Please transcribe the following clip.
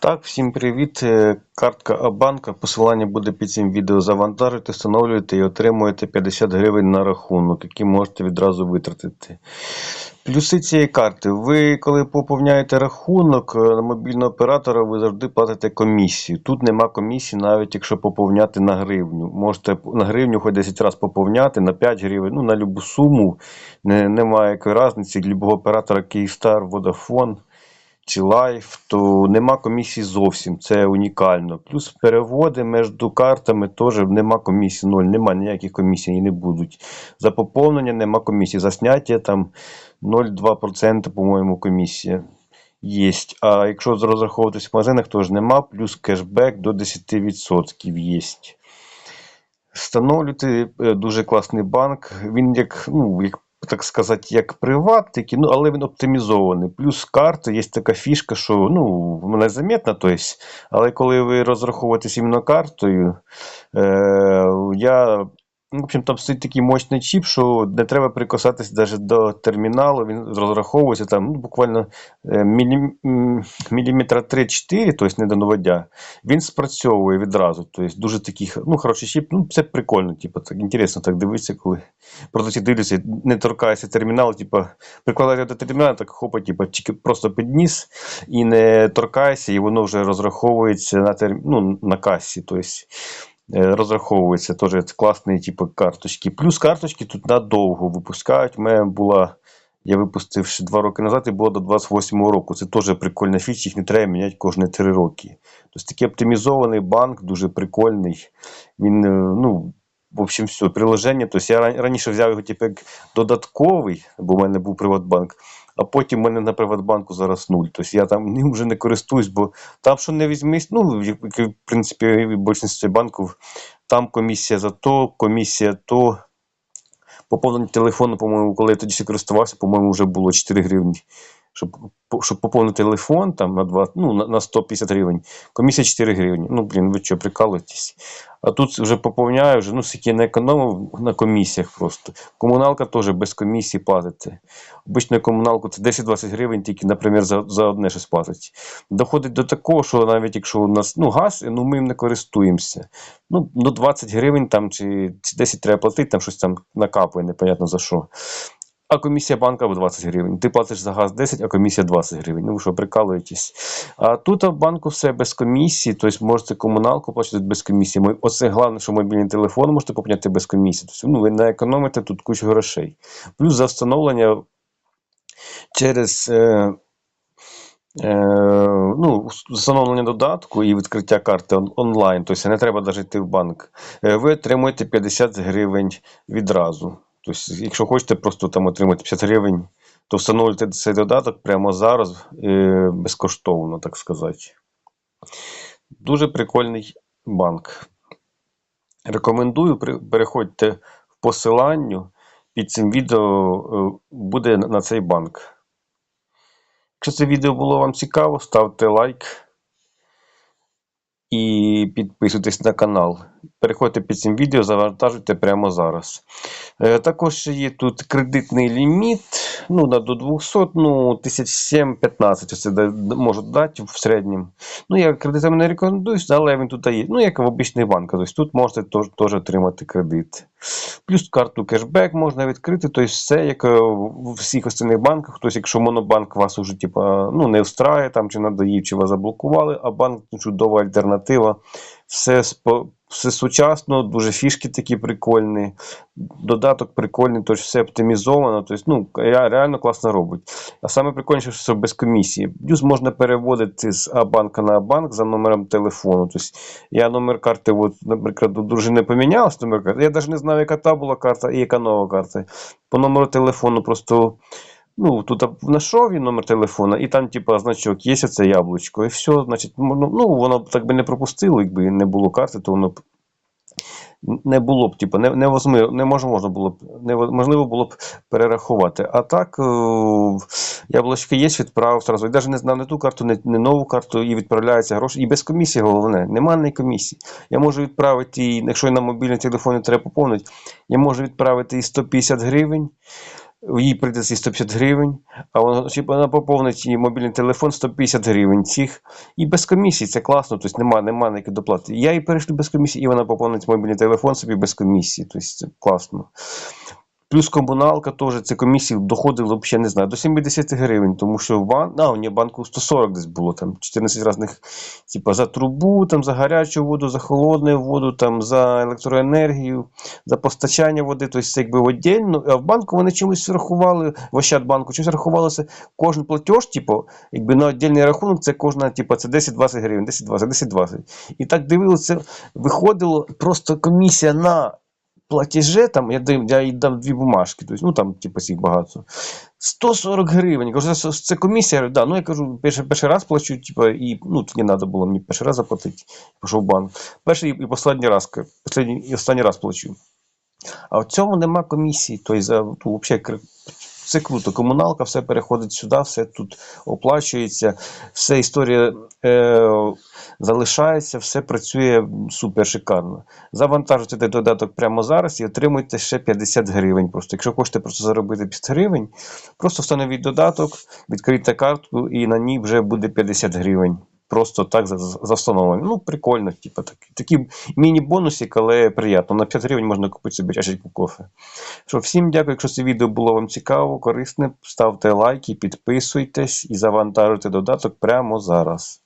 Так, всім привіт. Е, Картка Абанка. Посилання буде під цим відео. Завантажуєте, встановлюєте і отримуєте 50 гривень на рахунок, які можете відразу витратити. Плюси цієї карти. Ви, коли поповняєте рахунок е, на мобільного оператора, ви завжди платите комісію. Тут нема комісії, навіть якщо поповняти на гривню. Можете на гривню хоч 10 разів поповняти, на 5 гривень, ну на любу суму. Не, Немає якої різниці. Любого оператора Київстар, Vodafone чи лайф, то нема комісії зовсім. Це унікально. Плюс переводи між картами теж нема комісії. Ноль, нема ніяких комісій і не будуть. За поповнення нема комісії. За зняття там 0,2%, по-моєму, комісія. Є. А якщо розраховуватись в магазинах, то ж нема, плюс кешбек до 10% є. Встановлювати дуже класний банк. Він як, ну, як так сказати, як приват, тільки, ну, але він оптимізований. Плюс карта, є така фішка, що ну, вона заметна, то але коли ви розраховуєтесь іменно картою, е, я в общем, там стоїть такий мощний чіп, що не треба прикасатися навіть до терміналу. Він розраховується там ну, буквально е, мілі... міліметра 3-4, тобто не до новодя. Він спрацьовує відразу. Тобто дуже такий ну, хороший чіп. Ну, це прикольно, типу, так інтересно так дивитися, коли продавці дивляться, не торкається термінал, типу, прикладає до терміналу, так хопа, типу, просто підніс і не торкається, і воно вже розраховується на терм... ну, на касі. Тобто, розраховується теж класні типу, карточки. Плюс карточки тут надовго випускають. У була, я випустив ще 2 роки назад і було до 28 року. Це теж прикольна фіч, їх не треба міняти кожні 3 роки. Тобто такий оптимізований банк, дуже прикольний. Він, е, ну, в общем, все, приложення. Тобто я раніше взяв його типу, як додатковий, бо в мене був Приватбанк а потім в мене на Приватбанку зараз нуль. Тобто я там ним вже не користуюсь, бо там, що не візьмись, ну, в принципі, в більшості банків, там комісія за то, комісія то. Поповнення телефону, по-моєму, коли я тоді користувався, по-моєму, вже було 4 гривні щоб щоб поповнити телефон там на 2, ну, на, на 150 гривень, комісія 4 гривні. Ну, блін, ви що, прикалуєтесь? А тут вже поповняю, вже, ну, скільки не економив на комісіях просто. Комуналка теж без комісії платите. Обично комуналку це 10-20 гривень, тільки, наприклад, за за одне щось платить. Доходить до такого, що навіть якщо у нас ну, газ, ну ми їм не користуємося. Ну, до 20 гривень там, чи, чи 10 треба платити, там щось там накапує, непонятно за що. А комісія банка 20 гривень. Ти платиш за газ 10, а комісія 20 гривень. Ну ви що, прикалуєтесь? А тут в банку все без комісії, тобто можете комуналку платити без комісії. Оце головне, що мобільний телефон можете попняти без комісії. Тобто, ну, ви не економите тут кучу грошей. Плюс за встановлення через. Е, Е, ну, Встановлення додатку і відкриття карти он онлайн, тобто не треба навіть йти в банк. Е, ви отримуєте 50 гривень відразу. Тобто, якщо хочете просто там отримати 50 гривень, то встановлюйте цей додаток прямо зараз е, безкоштовно, так сказати. Дуже прикольний банк. Рекомендую, переходьте в посиланню. Під цим відео е, буде на цей банк. Якщо це відео було вам цікаво, ставте лайк і підписуйтесь на канал. Переходьте під цим відео, завантажуйте прямо зараз. Е, також є тут кредитний ліміт ну, до 200, ну, 1715 це можуть дати в середньому. Ну, Я кредитами не рекомендую, але він тут є. Ну, як в обичний банк. Тобто Тут можете теж отримати кредит. Плюс карту кешбек можна відкрити. Тобто все, як в всіх остальних банках. Тобто, якщо монобанк вас уже типу, ну, не встрає там, чи надоїв, чи вас заблокували, а банк чудова альтернатива. Все все сучасно, дуже фішки такі прикольні. Додаток прикольний, тож все оптимізовано. Тобто, ну, реально класно робить. А саме прикольніше, що без комісії. Плюс можна переводити з А-банка на А-банк за номером телефону. Тобто, Я номер карти, от, наприклад, у дружини помінялась номер карти. Я навіть не знаю, яка та була карта і яка нова карта. По номеру телефону просто. Ну, тут знайшов він номер телефона, і там, типа, значок, є це яблучко, і все, значить, ну, ну, воно так би не пропустило, якби не було карти, то воно б не було б, типу, не, не, не можна було б, неможливо було б перерахувати. А так, е, яблучко є, відправив сразу. Я навіть не знав не ту карту, не, не нову карту, і відправляються гроші. І без комісії головне, немає комісії. Я можу відправити, якщо на мобільний телефон треба поповнити, я можу відправити і 150 гривень. Їй прийде ці 150 гривень, а вона, вона поповнить її мобільний телефон 150 гривень цих. І без комісії, це класно, тобто немає нема ніякої доплати. Я їй перейшлю без комісії, і вона поповнить мобільний телефон собі без комісії. Тобто це класно. Плюс комуналка теж, це комісії доходило, взагалі не знаю, до 70 гривень, тому що бан... а, ні, банку 140 десь було, там 14 різних, типа за трубу, там, за гарячу воду, за холодну воду, там, за електроенергію, за постачання води, тобто це якби віддільно, а в банку вони чимось рахували, в Ощадбанку чимось рахувалося, кожен платеж, типу, якби на віддільний рахунок, це кожна, типу, це 10-20 гривень, 10-20, 10-20. І так дивилося, виходило просто комісія на платеже, там, я, я їй дам дві бумажки, тобто, ну там, типу, сіх багато. 140 гривень. Кажу, це, це комісія. Я кажу, да, ну я кажу, перший, перший раз плачу, типу, і ну, не треба було мені перший раз заплатити. Пішов в банк. Перший і останній раз, останній, і останній раз плачу. А в цьому нема комісії. Тобто, за, взагалі, це круто. Комуналка, все переходить сюди, все тут оплачується, все історія е, залишається, все працює супер шикарно. Завантажуйте додаток прямо зараз і отримуйте ще 50 гривень. Просто якщо хочете просто заробити 50 гривень, просто встановіть додаток, відкрийте картку і на ній вже буде 50 гривень. Просто так за. Ну, прикольно, типу, такі, такі міні-бонусик, але приємно. На 5 гривень можна купити собі чашечку кофе. Що, всім дякую, якщо це відео було вам цікаво, корисне, ставте лайки, підписуйтесь і завантажуйте додаток прямо зараз.